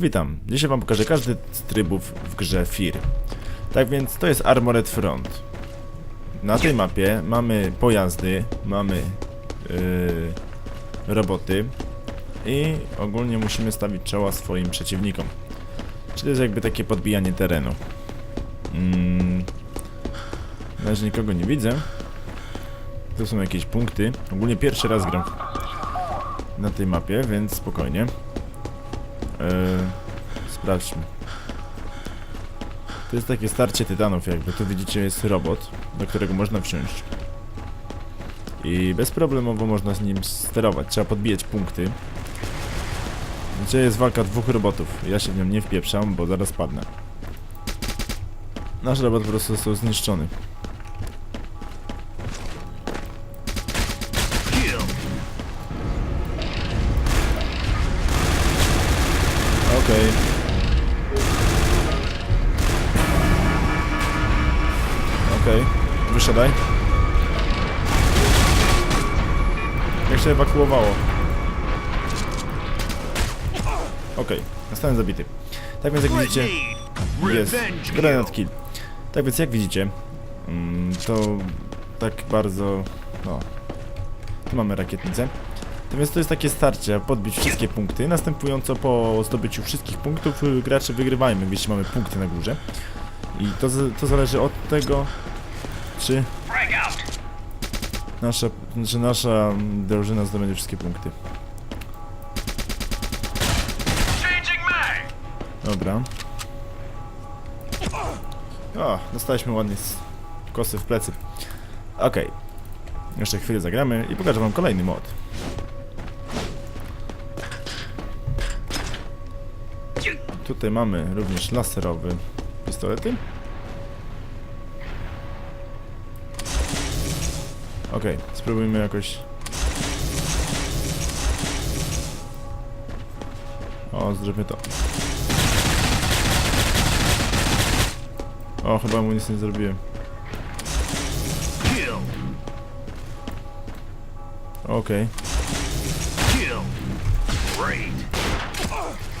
Witam, dzisiaj wam pokażę każdy z trybów w grze FIR. Tak więc to jest Armored Front. Na tej mapie mamy pojazdy, mamy yy, roboty i ogólnie musimy stawić czoła swoim przeciwnikom. Czyli to jest jakby takie podbijanie terenu. Mm, na razie nikogo nie widzę. Tu są jakieś punkty. Ogólnie pierwszy raz gram na tej mapie, więc spokojnie. Eee, sprawdźmy. To jest takie starcie tytanów jakby. Tu widzicie jest robot, do którego można wsiąść. I bezproblemowo można z nim sterować. Trzeba podbijać punkty. Gdzie jest walka dwóch robotów. Ja się w nią nie wpieprzam, bo zaraz padnę. Nasz robot po prostu został zniszczony. Wysiadaj. Jak się ewakuowało? Okej, zostałem zabity. Tak więc jak widzicie, jest granat kill. Tak więc jak widzicie, mm, to tak bardzo, no, tu mamy rakietnicę. Natomiast to jest takie starcie, podbić wszystkie punkty. Następująco po zdobyciu wszystkich punktów y, gracze wygrywają, jeśli mamy punkty na górze. I to, to zależy od tego, czy nasza, czy nasza drużyna zdobędzie wszystkie punkty. Dobra. O, dostaliśmy ładnie kosy w plecy. Okej. Jeszcze chwilę zagramy i pokażę wam kolejny mod. Tutaj mamy również laserowy pistolety. Okej, spróbujmy jakoś... O, zróbmy to. O, chyba mu nic nie zrobiłem. Okej,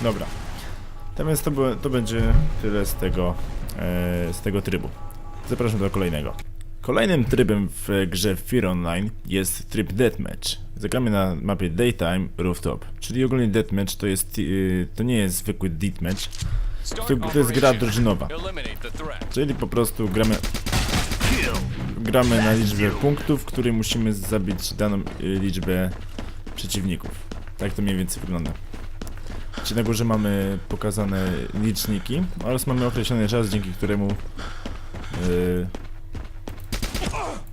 dobra. Tak więc to, to będzie tyle z tego, e, z tego trybu. Zapraszam do kolejnego. Kolejnym trybem w grze Fear Online jest tryb Deathmatch. Zagramy na mapie Daytime Rooftop, czyli ogólnie Deathmatch to jest, e, to nie jest zwykły Deathmatch, to, to jest gra drużynowa. Czyli po prostu gramy, gramy na liczbę punktów, w której musimy zabić daną y, liczbę przeciwników. Tak to mniej więcej wygląda. Czyli na górze mamy pokazane liczniki oraz mamy określony czas, dzięki któremu yy,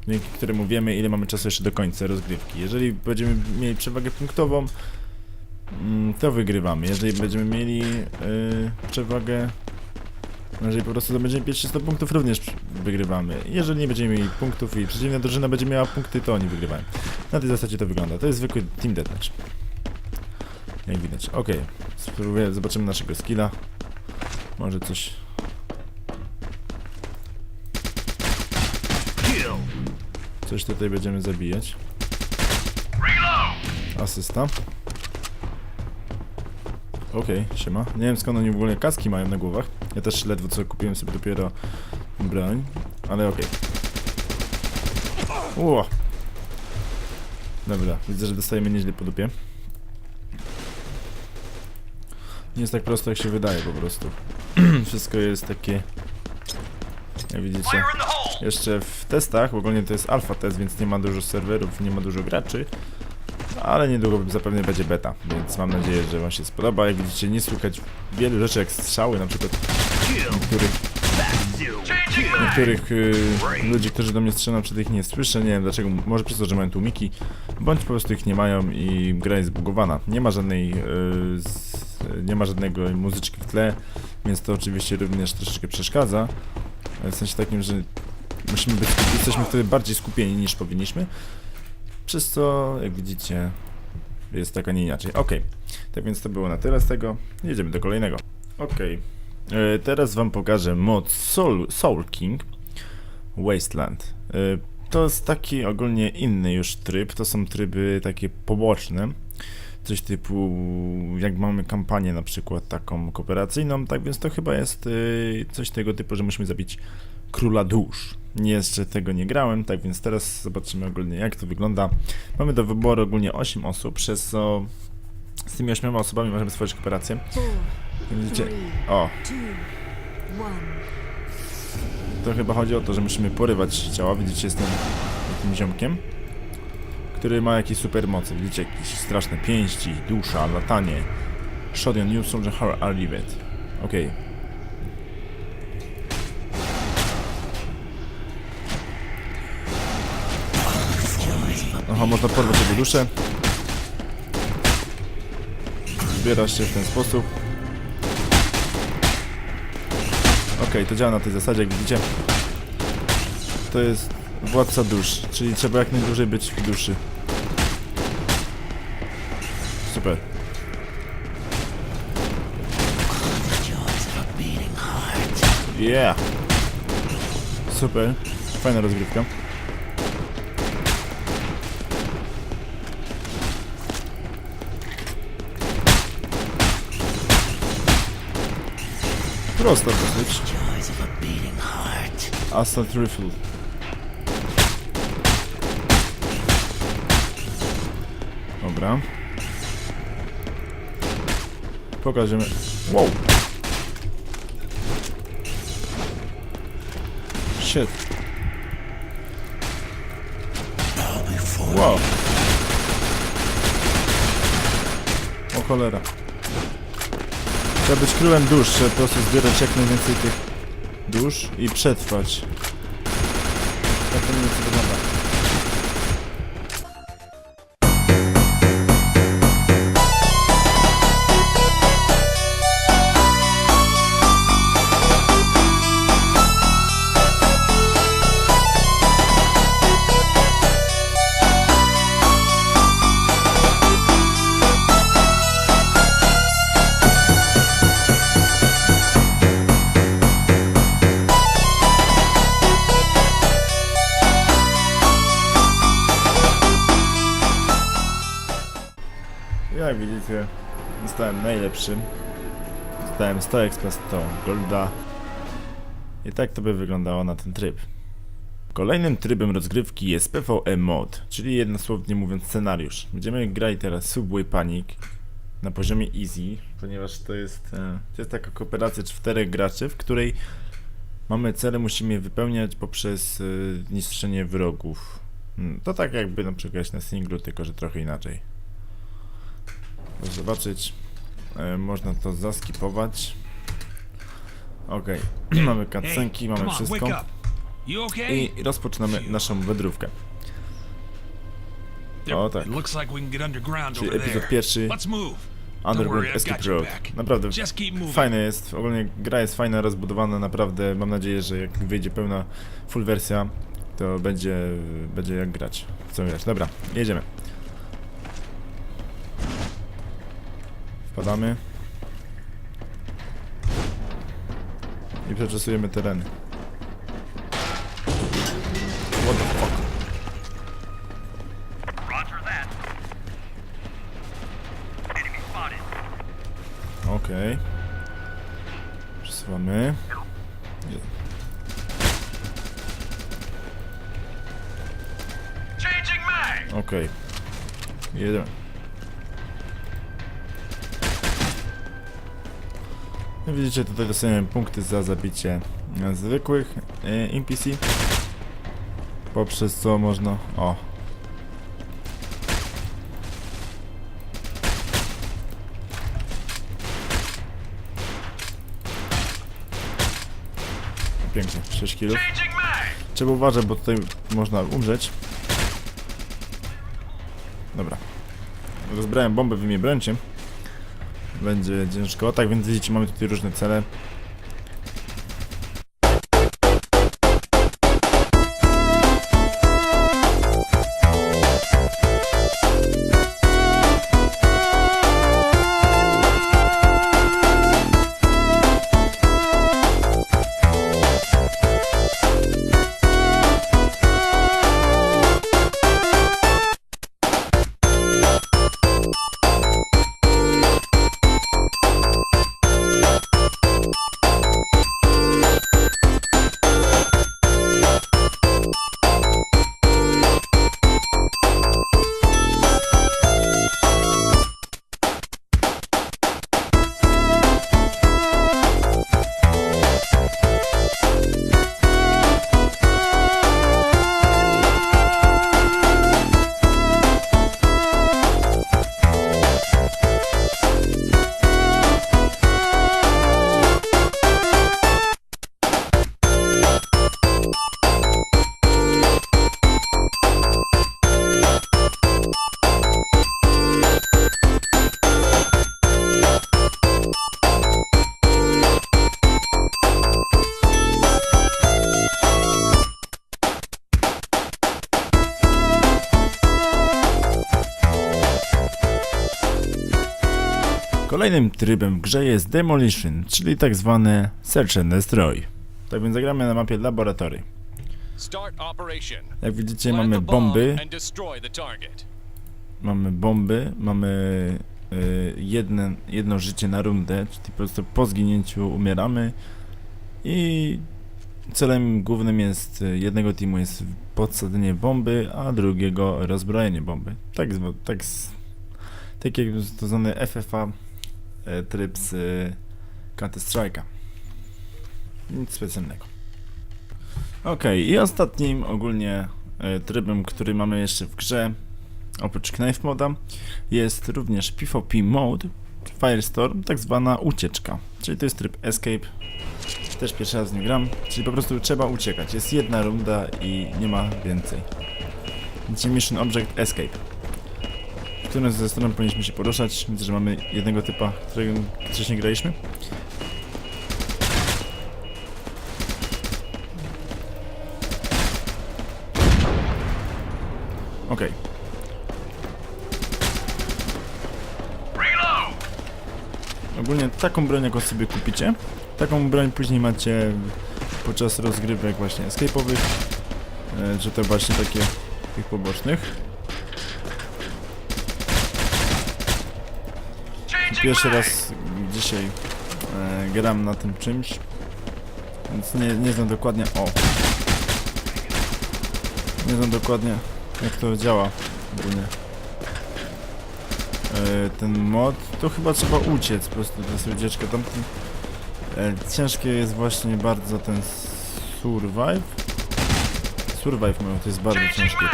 dzięki któremu wiemy ile mamy czasu jeszcze do końca rozgrywki. Jeżeli będziemy mieli przewagę punktową, mm, to wygrywamy. Jeżeli będziemy mieli yy, przewagę jeżeli po prostu zdobędziemy 500 punktów, również wygrywamy. Jeżeli nie będziemy mieli punktów i przeciwna drużyna będzie miała punkty, to oni wygrywają. Na tej zasadzie to wygląda. To jest zwykły team deathmatch. Jak widać. Okej. Spróbuję, zobaczymy naszego skilla. Może coś... Coś tutaj będziemy zabijać. Asysta. Okej, siema. Nie wiem skąd oni w ogóle kaski mają na głowach. Ja też ledwo co kupiłem sobie dopiero broń, ale okej. Ło! Dobra, widzę, że dostajemy nieźle po dupie. Nie jest tak prosto jak się wydaje po prostu. Wszystko jest takie... Jak widzicie. Jeszcze w testach, ogólnie to jest alfa test, więc nie ma dużo serwerów, nie ma dużo graczy. Ale niedługo zapewne będzie beta, więc mam nadzieję, że wam się spodoba. Jak widzicie, nie słychać wielu rzeczy jak strzały, na przykład niektórych, niektórych y, ludzi, którzy do mnie strzelają, przed ich nie słyszę. Nie wiem dlaczego, może przez to, że mają tłumiki, bądź po prostu ich nie mają i gra jest zbugowana. Nie ma żadnej, y, z, nie ma żadnego muzyczki w tle, więc to oczywiście również troszeczkę przeszkadza. W sensie takim, że musimy być, jesteśmy wtedy bardziej skupieni niż powinniśmy. Przez co, jak widzicie, jest tak, a nie inaczej. Okej, tak więc to było na tyle z tego. Jedziemy do kolejnego. Okej, E, teraz wam pokażę mod Soul, Soul King Wasteland. E, To jest taki ogólnie inny już tryb, to są tryby takie poboczne. coś typu, jak mamy kampanię na przykład taką kooperacyjną, tak więc to chyba jest y, coś tego typu, że musimy zabić króla dusz. Nie, jeszcze tego nie grałem, tak więc teraz zobaczymy ogólnie jak to wygląda. Mamy do wyboru ogólnie 8 osób, przez co z tymi 8 osobami możemy stworzyć kooperację. Widzicie? O, to chyba chodzi o to, że musimy porywać ciała. Widzicie, jestem takim ziomkiem, który ma jakieś super moce. Widzicie, jakieś straszne pięści, dusza, latanie. Shot on new soldier, how are you it? Okej. Aha, można porwać jego duszę. Zbierasz się w ten sposób. Okej, to działa na tej zasadzie, jak widzicie. To jest władca dusz, czyli trzeba jak najdłużej być w duszy. Super. Yeah! Super. Fajna rozgrywka. Prosta dosyć. Assault Rifle. Dobra. Pokażemy. Wow! Shit. Wow. O cholera. Trzeba być królem dusz, trzeba po prostu zbierać jak najwięcej tych dusz i przetrwać. Tak to mniej więcej wygląda. Widzicie, zostałem najlepszy. Dostałem 100 expa, 100 golda. I tak to by wyglądało na ten tryb. Kolejnym trybem rozgrywki jest PvE mod, czyli jednosłownie mówiąc scenariusz. Będziemy grać teraz Subway Panic na poziomie easy, ponieważ to jest, e, to jest taka kooperacja czterech graczy, w której mamy cele, musimy je wypełniać poprzez e, niszczenie wrogów. Mm, To tak jakby na przykład grać na singlu, tylko że trochę inaczej. Proszę zobaczyć. E, można to zaskipować. Okej, mamy cutscenki, mamy wszystko. I rozpoczynamy naszą wędrówkę. o, tak. Underground Czyli epizod pierwszy I've Escape Road. Naprawdę fajne jest. Ogólnie gra jest fajna, rozbudowana, naprawdę mam nadzieję, że jak wyjdzie pełna full wersja, to będzie, będzie jak grać. Co grać. Dobra, jedziemy. Wpadamy. I przeczesujemy tereny. What the fuck? Okej. Przesuwamy. Changing mag. Okej. Jedziemy. Widzicie, tutaj dostajemy punkty za zabicie zwykłych e, NPC. Poprzez co można... O. Pięknie, 6 kg. Trzeba uważać, bo tutaj można umrzeć. Dobra. Rozbrałem bombę, wy mnie brońcie. Będzie ciężko. Tak więc widzicie, mamy tutaj różne cele. Kolejnym trybem w grze jest Demolition, czyli tak zwane Search and Destroy. Tak więc zagramy na mapie Laboratory. Jak widzicie mamy bomby, mamy bomby, mamy jedne, jedno życie na rundę, czyli po prostu po zginięciu umieramy i celem głównym jest y, jednego teamu jest podsadzenie bomby, a drugiego rozbrojenie bomby. Tak, tak, tak jak to zwany FFA tryb z Counter Strike'a. Nic specjalnego. Okej, i ostatnim ogólnie e, trybem, który mamy jeszcze w grze, oprócz Knife Moda, jest również PvP Mode, Firestorm, tak zwana ucieczka. Czyli to jest tryb Escape. Też pierwszy raz nie gram, czyli po prostu trzeba uciekać. Jest jedna runda i nie ma więcej. Widzicie Mission Object Escape. W którym ze stron powinniśmy się poruszać. Widzę, że mamy jednego typa, którego wcześniej graliśmy. Okej. Reload! Ogólnie taką broń, jaką sobie kupicie, taką broń później macie podczas rozgrywek właśnie escape'owych, e, czy to właśnie takie tych pobocznych. Pierwszy raz dzisiaj e, gram na tym czymś, więc nie, nie znam dokładnie, o, nie znam dokładnie jak to działa ogólnie. E, ten mod, to chyba trzeba uciec po prostu, to jest ucieczka tamten. E, ciężkie jest właśnie bardzo ten survive. Survive mówią, to jest bardzo ciężkie.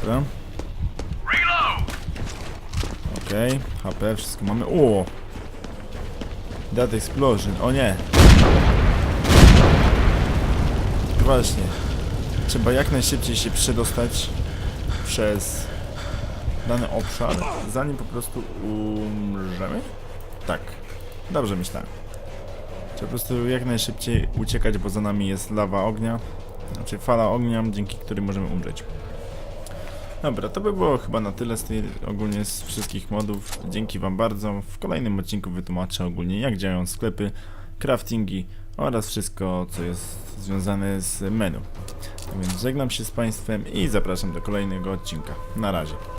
Dobra. Okej, HP, wszystko mamy. O! That explosion, o nie! Właśnie. Trzeba jak najszybciej się przedostać przez dany obszar, zanim po prostu umrzemy? Tak. Dobrze myślałem. Trzeba po prostu jak najszybciej uciekać, bo za nami jest lawa ognia, znaczy fala ognia, dzięki której możemy umrzeć. Dobra, to by było chyba na tyle z tej, ogólnie z wszystkich modów. Dzięki Wam bardzo. W kolejnym odcinku wytłumaczę ogólnie jak działają sklepy, craftingi oraz wszystko co jest związane z menu. Tak więc żegnam się z Państwem i zapraszam do kolejnego odcinka. Na razie.